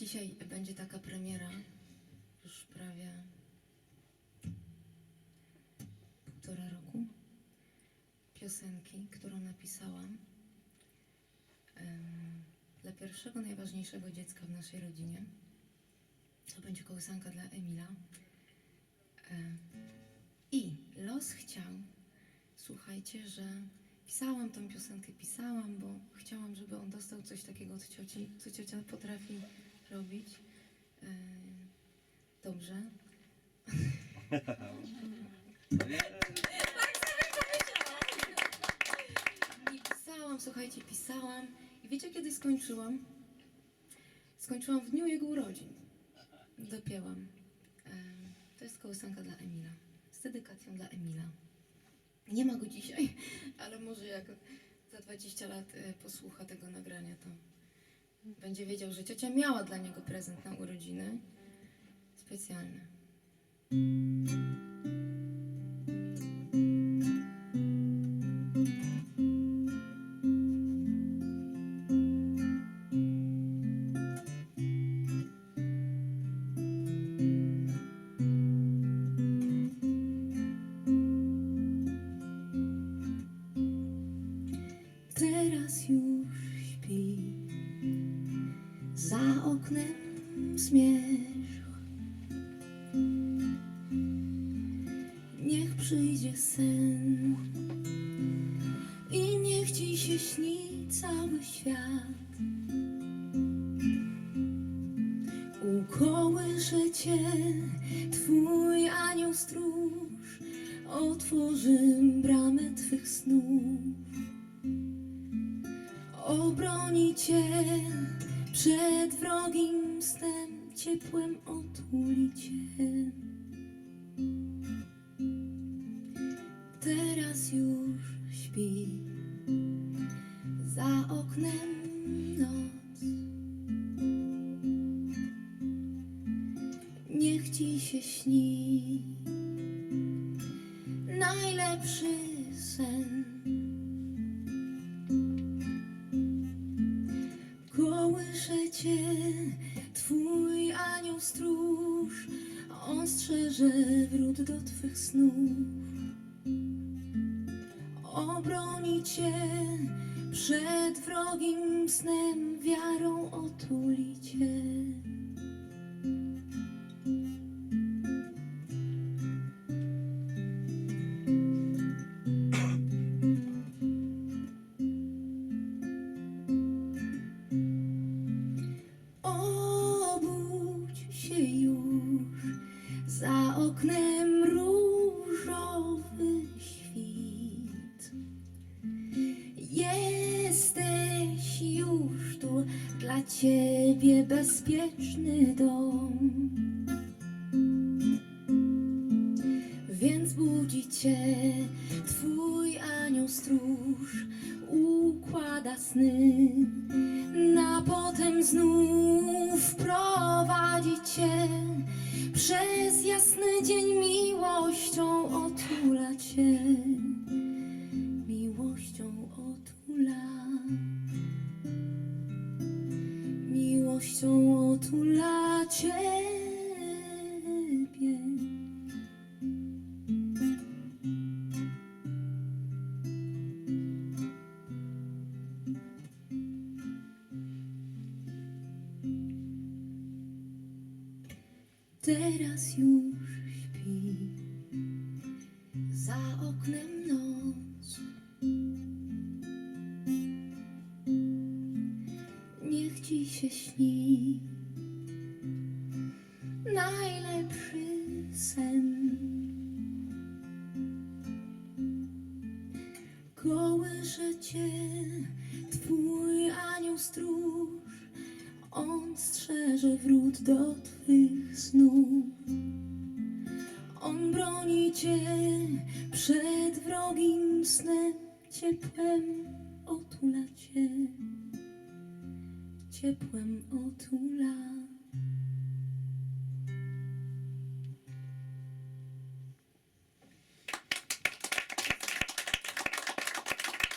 Dzisiaj będzie taka premiera, już prawie półtora roku, piosenki, którą napisałam dla pierwszego, najważniejszego dziecka w naszej rodzinie. To będzie kołysanka dla Emila. I los chciał, słuchajcie, że pisałam tą piosenkę, pisałam, bo chciałam, żeby on dostał coś takiego od cioci, co ciocia potrafi robić. E, Dobrze. I pisałam, słuchajcie, pisałam. I wiecie, kiedy skończyłam? Skończyłam w dniu jego urodzin. Dopięłam. E, To jest kołysanka dla Emila. Z dedykacją dla Emila. Nie ma go dzisiaj, ale może jak za 20 lat e, posłucha tego nagrania, to będzie wiedział, że ciocia miała dla niego prezent na urodziny. Specjalny. Teraz już zmierzch. Niech przyjdzie sen i niech ci się śni cały świat. Ukołysze cię twój anioł stróż, otworzy bramę twych snów. Obroni cię przed wrogim snem, ciepłem otuli cię. Teraz już śpi za oknem noc. Niech ci się śni najlepszy sen. Kołysze cię twój stróż, on strzeże wrót do twych snów. Obroni cię przed wrogim snem, wiarą otuli cię. Za oknem różowy świt. Jesteś już tu, dla ciebie bezpieczny dom. Więc budzi cię twój anioł stróż, układa sny, na potem znów prowadzi cię przez jasny dzień miłością otula cię, miłością otula, miłością otula ciebie. Teraz już śpi za oknem noc. Niech ci się śni najlepszy sen. Kołysze cię strzeże wrót do twych snów. On broni cię przed wrogim snem, ciepłem otula cię, ciepłem otula.